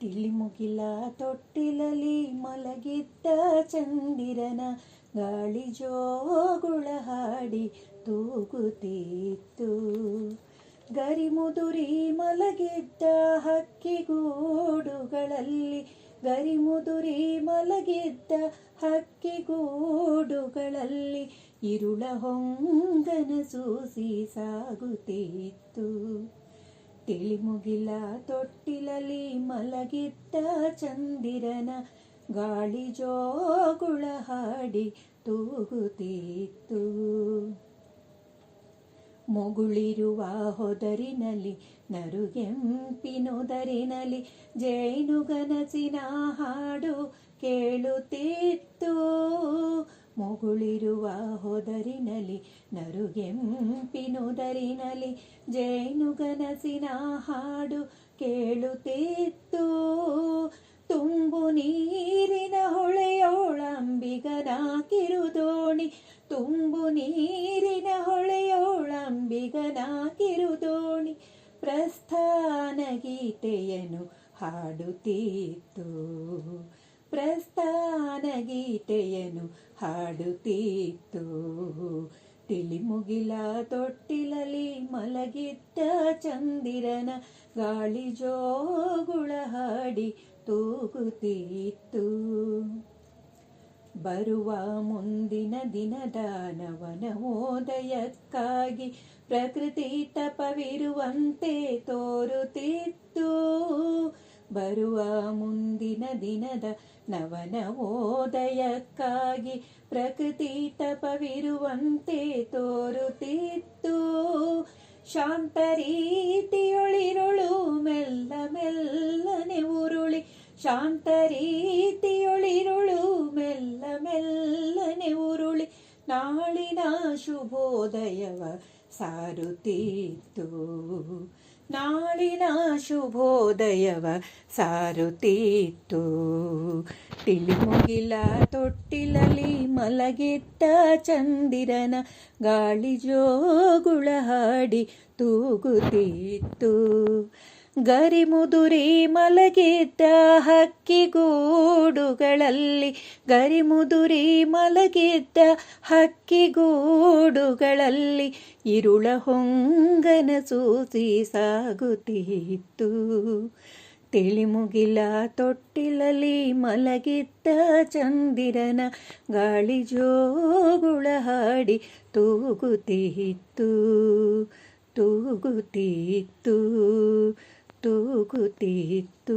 ತಿಳಿಮುಗಿಲ ತೊಟ್ಟಿಲಲಿ ಮಲಗಿದ್ದ ಚಂದಿರನ ಗಾಳಿ ಜೋಗುಳ ಹಾಡಿ ತೂಗುತ್ತಿತ್ತು ಗರಿಮುದುರಿ ಮಲಗಿದ್ದ ಹಕ್ಕಿಗೂಡುಗಳಲ್ಲಿ ಗರಿಮುದುರಿ ಮಲಗಿದ್ದ ಹಕ್ಕಿಗೂಡುಗಳಲ್ಲಿ ಇರುಳ ಹೊಂಗನ ಸೂಸಿ ಸಾಗುತ್ತಿತ್ತು ತಿಳಿಮುಗಿಲ ತೊಟ್ಟಿಲಲಿ ಮಲಗಿದ್ದ ಚಂದಿರನ ಗಾಳಿ ಜೋಗುಳ ಹಾಡಿ ತೂಗುತ್ತಿತ್ತು. ಮುಗುಳಿರುವ ಹೊದರಿನಲ್ಲಿ ನರುಗೆಂಪಿನೊದರಿನಲ್ಲಿ ಜೈನುಗನಸಿನ ಹಾಡು ಕೇಳುತ್ತಿತ್ತು. ಮುಗುಳಿರುವ ಹೊದರಿನಲಿ, ನರುಗೆಂಪಿನುದರಿನಲಿ, ಜೈನುಗನಸಿನ ಹಾಡು ಕೇಳುತ್ತಿತ್ತು ತುಂಬು ನೀರಿನ ಹೊಳೆಯೋಳಂಬಿಗನ ಕಿರುದೋಣಿ ತುಂಬು ನೀರಿನ ಹೊಳೆಯೋಳಂಬಿಗನ ಕಿರುದೋಣಿ ಪ್ರಸ್ಥಾನ ಗೀತೆಯನ್ನು ಹಾಡುತ್ತಿತ್ತು ಪ್ರಸ್ಥಾನ ಗೀತೆಯನ್ನು ಹಾಡುತ್ತಿತ್ತು. ತಿಳಿಮುಗಿಲ ತೊಟ್ಟಿಲಲಿ ಮಲಗಿದ್ದ ಚಂದಿರನ ಗಾಳಿ ಜೋಗುಳ ಹಾಡಿ ತೂಗುತ್ತಿತ್ತು. ಬರುವ ಮುಂದಿನ ದಿನದ ನವನವೋದಯಕ್ಕಾಗಿ ಪ್ರಕೃತಿ ತಪವಿರುವಂತೆ ತೋರುತ್ತಿತ್ತು. ಬರುವ ಮುಂದಿನ ದಿನದ ನವನವೋದಯಕ್ಕಾಗಿ ಪ್ರಕೃತಿ ತಪವಿರುವಂತೆ ತೋರುತ್ತಿತ್ತು. ಶಾಂತ ರೀತಿಯೊಳಿರುಳು ಮೆಲ್ಲ ಮೆಲ್ಲನೆ ಉರುಳಿ ಶಾಂತ ರೀತಿಯೊಳಿರುಳು ಶುಭೋದಯವ ಸಾರುತ್ತಿತ್ತು ನಾಳಿನ ಶುಭೋದಯವ ಸಾರುತ್ತಿತ್ತು ತಿಳಿಮುಗಿಲ ತೊಟ್ಟಿಲಲಿ ಮಲಗಿಟ್ಟ ಚಂದಿರನ ಗಾಳಿ ಜೋಗುಳ ಹಾಡಿ ತೂಗುತ್ತಿತ್ತು ಗರಿಮುದುರಿ ಮಲಗಿದ್ದ ಹಕ್ಕಿಗೂಡುಗಳಲ್ಲಿ ಗರಿಮುದುರಿ ಮಲಗಿದ್ದ ಹಕ್ಕಿಗೂಡುಗಳಲ್ಲಿ ಇರುಳ ಹೊಂಗನ ಸೂಸಿ ಸಾಗುತ್ತಿತ್ತು. ತಿಳಿಮುಗಿಲ ತೊಟ್ಟಿಲಲಿ ಮಲಗಿದ್ದ ಚಂದಿರನ ಗಾಳಿ ಜೋಗುಳ ಹಾಡಿ ತೂಗುತ್ತಿತ್ತು ತೂಗುತ್ತಿತ್ತು. ತೂಗುತ್ತಿತ್ತು